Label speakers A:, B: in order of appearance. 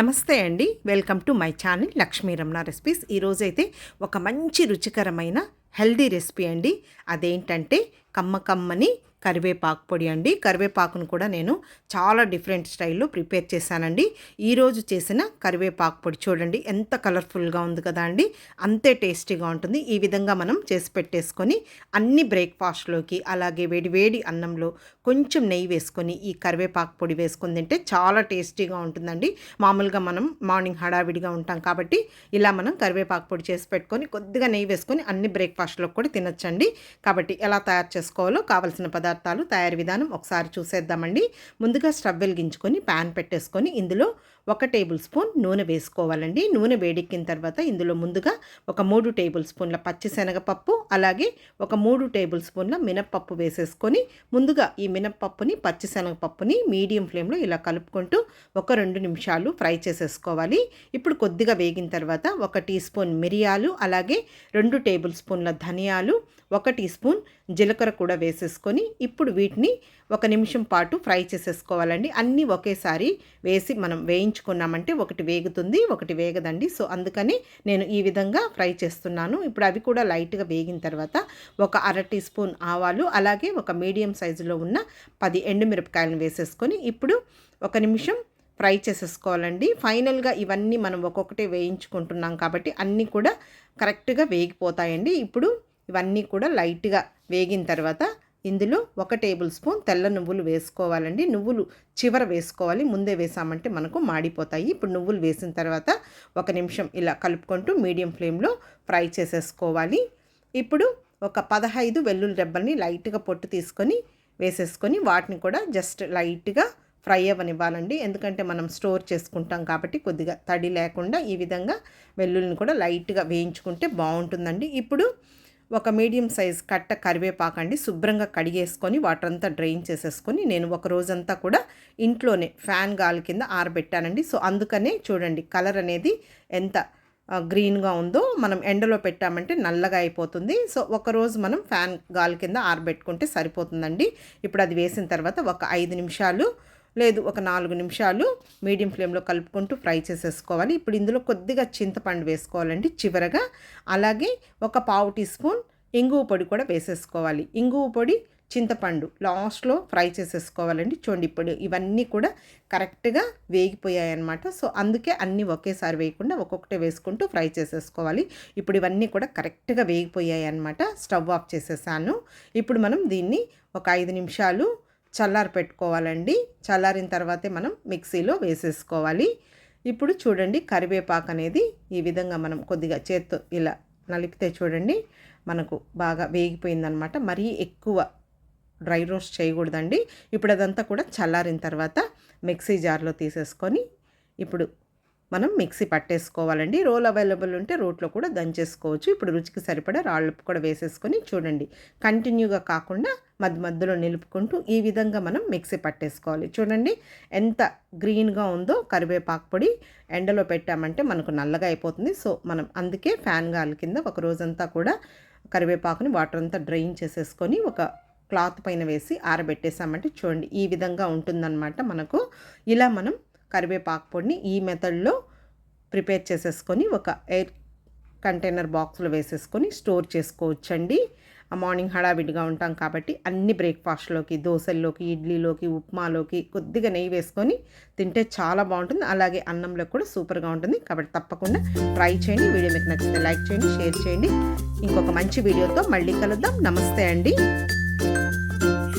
A: నమస్తే అండి. Welcome to my channel Lakshmi Ramana recipes. ఈరోజైతే ఒక మంచి రుచికరమైన హెల్దీ రెసిపీ అండి. అదేంటంటే కమ్మ కమ్మని కరివేపాకు పొడి అండి. కరివేపాకును కూడా నేను చాలా డిఫరెంట్ స్టైల్లో ప్రిపేర్ చేశానండి. ఈరోజు చేసిన కరివేపాకు పొడి చూడండి ఎంత కలర్ఫుల్గా ఉంది కదా అండి. అంతే టేస్టీగా ఉంటుంది. ఈ విధంగా మనం చేసి పెట్టేసుకొని అన్ని బ్రేక్ఫాస్ట్లోకి అలాగే వేడి వేడి అన్నంలో కొంచెం నెయ్యి వేసుకొని ఈ కరివేపాకు పొడి వేసుకొని తింటే చాలా టేస్టీగా ఉంటుందండి. మామూలుగా మనం మార్నింగ్ హడావిడిగా ఉంటాం కాబట్టి ఇలా మనం కరివేపాకు పొడి చేసి పెట్టుకొని కొద్దిగా నెయ్యి వేసుకొని అన్ని బ్రేక్ఫాస్ట్లో కూడా తినొచ్చండి. కాబట్టి ఎలా తయారు చేసుకోవాలో కావలసిన పదార్థాలు తయారీ విధానం ఒకసారి చూసేద్దామండి. ముందుగా స్టవ్ వెలిగించుకొని ప్యాన్ పెట్టేసుకొని ఇందులో ఒక టేబుల్ స్పూన్ నూనె వేసుకోవాలండి. నూనె వేడెక్కిన తర్వాత ఇందులో ముందుగా ఒక మూడు టేబుల్ స్పూన్ల పచ్చిశనగపప్పు అలాగే ఒక మూడు టేబుల్ స్పూన్ల మినప్పప్పు వేసేసుకొని ముందుగా ఈ మినప్పప్పుని పచ్చిశనగపప్పుని మీడియం ఫ్లేమ్లో ఇలా కలుపుకుంటూ ఒక రెండు నిమిషాలు ఫ్రై చేసేసుకోవాలి. ఇప్పుడు కొద్దిగా వేగిన తర్వాత ఒక టీ స్పూన్ మిరియాలు అలాగే రెండు టేబుల్ స్పూన్ల ధనియాలు ఒక టీ స్పూన్ జీలకర్ర కూడా వేసేసుకొని ఇప్పుడు వీటిని ఒక నిమిషం పాటు ఫ్రై చేసేసుకోవాలండి. అన్నీ ఒకేసారి వేసి మనం వేయించుకున్నామంటే ఒకటి వేగుతుంది ఒకటి వేగదండి. సో అందుకని నేను ఈ విధంగా ఫ్రై చేస్తున్నాను. ఇప్పుడు అవి కూడా లైట్గా వేగిన తర్వాత ఒక అర టీ స్పూన్ ఆవాలు అలాగే ఒక మీడియం సైజులో ఉన్న పది ఎండుమిరపకాయలను వేసేసుకొని ఇప్పుడు ఒక నిమిషం ఫ్రై చేసేసుకోవాలండి. ఫైనల్గా ఇవన్నీ మనం ఒక్కొక్కటే వేయించుకుంటున్నాం కాబట్టి అన్నీ కూడా కరెక్ట్గా వేగిపోతాయండి. ఇప్పుడు ఇవన్నీ కూడా లైట్గా వేగిన తర్వాత ఇందులో ఒక టేబుల్ స్పూన్ తెల్ల నువ్వులు వేసుకోవాలండి. నువ్వులు చివర వేసుకోవాలి. ముందే వేసామంటే మనకు మాడిపోతాయి. ఇప్పుడు నువ్వులు వేసిన తర్వాత ఒక నిమిషం ఇలా కలుపుకుంటూ మీడియం ఫ్లేమ్లో ఫ్రై చేసేసుకోవాలి. ఇప్పుడు ఒక పదహైదు వెల్లుల్లి రెబ్బల్ని లైట్గా పొట్టు తీసుకొని వేసేసుకొని వాటిని కూడా జస్ట్ లైట్గా ఫ్రై అవ్వనివ్వాలండి. ఎందుకంటే మనం స్టోర్ చేసుకుంటాం కాబట్టి కొద్దిగా తడి లేకుండా ఈ విధంగా వెల్లుల్లిని కూడా లైట్గా వేయించుకుంటే బాగుంటుందండి. ఇప్పుడు ఒక మీడియం సైజ్ కట్ట కరివేపాకండి శుభ్రంగా కడిగేసుకొని వాటర్ అంతా డ్రైన్ చేసేసుకొని నేను ఒక రోజంతా కూడా ఇంట్లోనే ఫ్యాన్ గాలి కింద ఆరబెట్టానండి. సో అందుకనే చూడండి కలర్ అనేది ఎంత గ్రీన్గా ఉందో మనం ఎండలో పెట్టామంటే నల్లగా అయిపోతుంది. సో ఒకరోజు మనం ఫ్యాన్ గాలి కింద ఆరబెట్టుకుంటే సరిపోతుందండి. ఇప్పుడు అది వేసిన తర్వాత ఒక ఐదు నిమిషాలు లేదు ఒక నాలుగు నిమిషాలు మీడియం ఫ్లేమ్లో కలుపుకుంటూ ఫ్రై చేసేసుకోవాలి. ఇప్పుడు ఇందులో కొద్దిగా చింతపండు వేసుకోవాలండి చివరగా. అలాగే ఒక పావు టీ స్పూన్ ఇంగువ పొడి కూడా వేసేసుకోవాలి. ఇంగువ పొడి చింతపండు లాస్ట్లో ఫ్రై చేసేసుకోవాలండి. చూడండి ఇప్పుడు ఇవన్నీ కూడా కరెక్ట్గా వేగిపోయాయి అనమాట సో అందుకే అన్నీ ఒకేసారి వేయకుండా ఒక్కొక్కటే వేసుకుంటూ ఫ్రై చేసేసుకోవాలి. ఇప్పుడు ఇవన్నీ కూడా కరెక్ట్గా వేగిపోయాయి అనమాట స్టవ్ ఆఫ్ చేసేసాను. ఇప్పుడు మనం దీన్ని ఒక ఐదు నిమిషాలు చల్లారి పెట్టుకోవాలండి. చల్లారిన తర్వాతే మనం మిక్సీలో వేసేసుకోవాలి. ఇప్పుడు చూడండి కరివేపాకు అనేది ఈ విధంగా మనం కొద్దిగా చేత్తో ఇలా నలిపితే చూడండి మనకు బాగా వేగిపోయిందనమాట. మరీ ఎక్కువ డ్రై రోస్ట్ చేయకూడదండి. ఇప్పుడు అదంతా కూడా చల్లారిన తర్వాత మిక్సీ జార్లో తీసేసుకొని ఇప్పుడు మనం మిక్సీ పట్టేసుకోవాలండి. రోల్ అవైలబుల్ ఉంటే రోట్లో కూడా దంచేసుకోవచ్చు. ఇప్పుడు రుచికి సరిపడా రాళ్ళు కూడా వేసేసుకొని చూడండి. కంటిన్యూగా కాకుండా మధ్య మధ్యలో నిలుపుకుంటూ ఈ విధంగా మనం మిక్సీ పట్టేసుకోవాలి. చూడండి ఎంత గ్రీన్గా ఉందో కరివేపాకు పొడి ఎండలో పెట్టామంటే మనకు నల్లగా అయిపోతుంది. సో మనం అందుకే ఫ్యాన్ గాలి కింద ఒక రోజంతా కూడా కరివేపాకుని వాటర్ అంతా డ్రైన్ చేసేసుకొని ఒక క్లాత్ పైన వేసి ఆరబెట్టేసామంటే చూడండి ఈ విధంగా ఉంటుందన్నమాట మనకు. ఇలా మనం కరివేపాకు పొడిని ఈ మెథడ్లో ప్రిపేర్ చేసేసుకొని ఒక ఎయిర్ కంటైనర్ బాక్స్లో వేసేసుకొని స్టోర్ చేసుకోవచ్చండి. మార్నింగ్ హడావిడిగా ఉంటాం కాబట్టి అన్ని బ్రేక్ఫాస్ట్లోకి దోశల్లోకి ఇడ్లీలోకి ఉప్మాలోకి కొద్దిగా నెయ్యి వేసుకొని తింటే చాలా బాగుంటుంది. అలాగే అన్నంలో కూడా సూపర్గా ఉంటుంది. కాబట్టి తప్పకుండా ట్రై చేయండి. వీడియో మీకు నచ్చితే లైక్ చేయండి షేర్ చేయండి. ఇంకొక మంచి వీడియోతో మళ్ళీ కలుద్దాం. నమస్తే అండి.